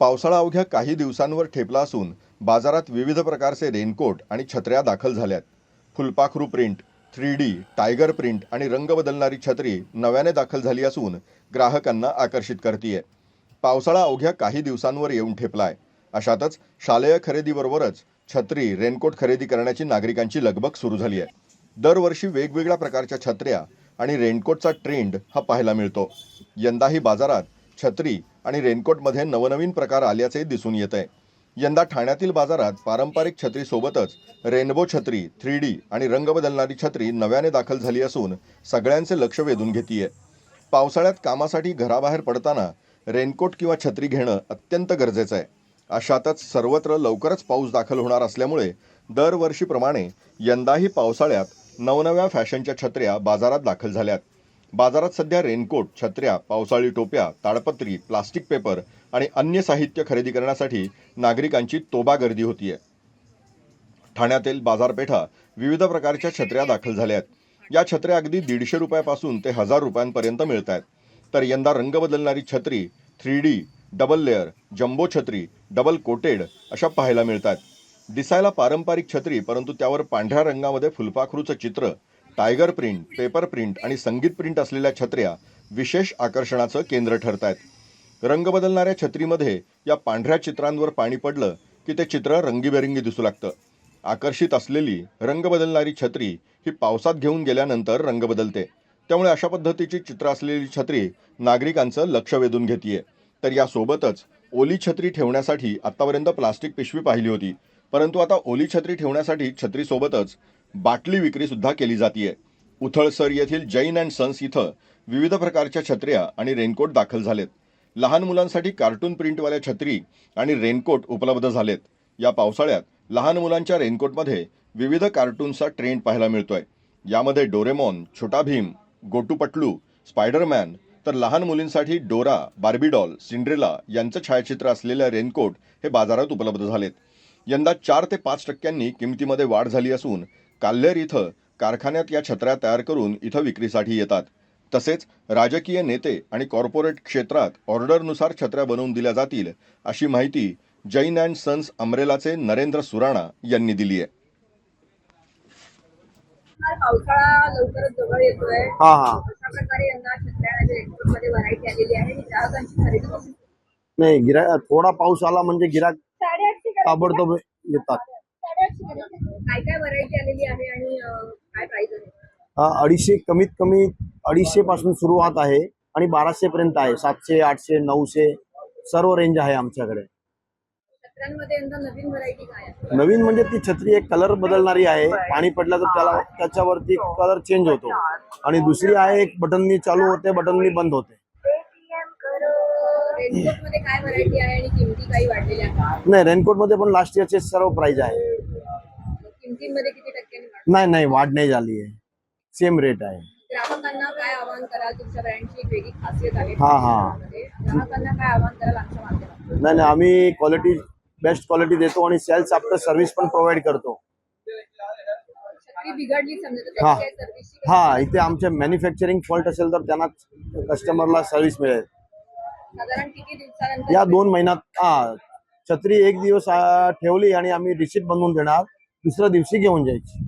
पावसाळा अवघ्या काही दिवसांवर ठेपला असून बाजारात विविध प्रकारचे रेनकोट आणि छत्र्या दाखल झाल्यात. फुलपाखरू print three D tiger print आणि रंग बदलणारी छत्री नव्याने दाखल झाली असून ग्राहकांना आकर्षित करतीये. पावसाळा अवघ्या काही दिवसांवर येऊन ठेपलाय. अशातच शालेय खरेदीबरोबरच छत्री रेनकोट खरेदी करण्याची नागरिकांची लगबग सुरू झाली आहे दरवर्षी वेगवेगळ्या प्रकारच्या छत्र्या आणि रेनकोटचा ट्रेंड हा पाहायला मिळतो. यंदाही बाजारात छत्री आणि रेनकोटमध्ये नवनवीन प्रकार आल्याचे दिसून येत आहे यंदा ठाण्यातील बाजारात पारंपरिक छत्रीसोबतच रेनबो छत्री थ्री डी आणि रंग बदलणारी छत्री नव्याने दाखल झाली असून सगळ्यांचे लक्ष वेधून घेतीये. पावसाळ्यात कामासाठी घराबाहेर पडताना रेनकोट किंवा छत्री घेणं अत्यंत गरजेचं आहे अशातच सर्वत्र लवकरच पाऊस दाखल होणार असल्यामुळे दरवर्षीप्रमाणे यंदाही पावसाळ्यात नवनव्या फॅशनच्या छत्र्या बाजारात दाखल झाल्यात. बाजारात सध्या रेनकोट छत्र्या पावसाळी टोप्या ताडपत्री प्लास्टिक पेपर आणि अन्य साहित्य खरेदी करण्यासाठी नागरिकांची तोबा गर्दी होतीये. ठाण्यातील बाजारपेठा विविध प्रकारच्या छत्र्या दाखल झाल्या आहेत या छत्र्या अगदी दीडशे रुपयापासून ते हजार रुपयांपर्यंत मिळत आहेत तर यंदा रंग बदलणारी छत्री three D double layer jumbo छत्री डबल कोटेड अशा पाहायला मिळतात दिसायला पारंपरिक छत्री परंतु त्यावर पांढऱ्या रंगामध्ये फुलपाखरूचं चित्र टायगर प्रिंट पेपर प्रिंट आणि संगीत प्रिंट असलेल्या छत्र्या विशेष आकर्षणाचं केंद्र ठरत आहेत रंग बदलणाऱ्या छत्रीमध्ये या पांढऱ्या चित्रांवर पाणी पडलं की ते चित्र रंगीबेरंगी दिसू लागतं. आकर्षित असलेली रंग बदलणारी छत्री ही पावसात घेऊन गेल्यानंतर रंग बदलते. त्यामुळे अशा पद्धतीची चित्र असलेली छत्री नागरिकांचं लक्ष वेधून घेतीये. तर यासोबतच ओली छत्री ठेवण्यासाठी आतापर्यंत प्लास्टिक पिशवी पाहिली होती. परंतु आता ओली छत्री ठेवण्यासाठी छत्रीसोबतच बाटली विक्री सुद्धा केली जातीये. उथळसर येथील जैन अँड सन्स इथं विविध प्रकारच्या छत्र्या आणि रेनकोट दाखल झालेत. लहान मुलांसाठी कार्टून प्रिंटवाल्या छत्री आणि रेनकोट उपलब्ध झालेत. या पावसाळ्यात लहान मुलांच्या रेनकोटमध्ये विविध कार्टूनचा ट्रेंड पाहायला मिळतोय. यामध्ये डोरेमॉन छोटा भीम गोटू पटलू स्पायडरमॅन तर लहान मुलींसाठी डोरा बार्बीडॉल सिंड्रेला यांचं छायाचित्र असलेल्या रेनकोट हे बाजारात उपलब्ध झालेत. यंदा चार ते पाच टक्क्यांनी किमतीमध्ये वाढ झाली असून काल्हेर इथं कारखान्यात या छत्र्या तयार करून इथं विक्रीसाठी येतात. तसेच राजकीय नेते आणि कॉर्पोरेट क्षेत्रात ऑर्डरनुसार छत्र्या बनवून दिल्या जातील अशी माहिती जैन अँड सन्स अमरेलाचे नरेंद्र सुराणा यांनी दिली आहे. पावसाळा लवकरच जवळ येतोय. हा हा. अशा प्रकारे यंदा छत्र्या आणि रेनकोटमध्ये व्हरायटी आलेली आहे. आणि ग्राहकांची खरेदी कशी नाही गिरा थोडा पाऊस आला म्हणजे गिराक. ताबडतोब येतात. काय काय व्हरायटी आलेली आहे आणि काय प्राइस आहे? हा, अडीचशे कमीत कमी अडीचशे पासून सुरुवात आहे आणि बाराशे पर्यंत आहे. सातशे आठशे नऊशे सर्व रेंज आहे आमच्याकडे. नवीन व्हरायटी काय आहे? नवीन म्हणजे ती छत्री एक कलर बदलणारी आहे. पाणी पडलं तर त्याला त्याच्यावरती कलर चेंज होतो. आणि दुसरी आहे एक बटननी चालू होते बटननी बंद होते. रेनकोटमध्ये काय व्हरायटी आहे आणि किमती काही वाढलेल्या आहेत? नाही रेनकोटमध्ये पण लास्ट इयरचे सर्व प्राइस आहे. किमतीमध्ये किती टक्क्यांनी वाढ? नाही नाही वाढ नाही झाली आहे. सेम रेट आहे. ग्राहकांना काय आवाहन कराल? तुमच्या ब्रँडची एक वेगळी खासियत आहे हा, हा. मध्ये. ग्राहकांना काय आवाहन कराल आमच्या माध्यमातून? नाही नाही आम्ही क्वालिटी बेस्ट क्वालिटी देतो आणि सेल्स आफ्टर सर्व्हिस पण प्रोव्हाइड करतो. छत्री बिघडली समजा तर हा. त्याची काही सर्व्हिसची हा इथे आमचे मॅन्युफॅक्चरिंग फॉल्ट असेल तर त्यांना कस्टमरला सर्व्हिस मिळेल. साधारण किती दिवसानंतर या दोन महिन्यात हा छत्री एक दिवस आ, ठेवली आणि आम्ही रिसिप्ट बनवून देणार. दुसऱ्या दिवशी घेऊन जायची.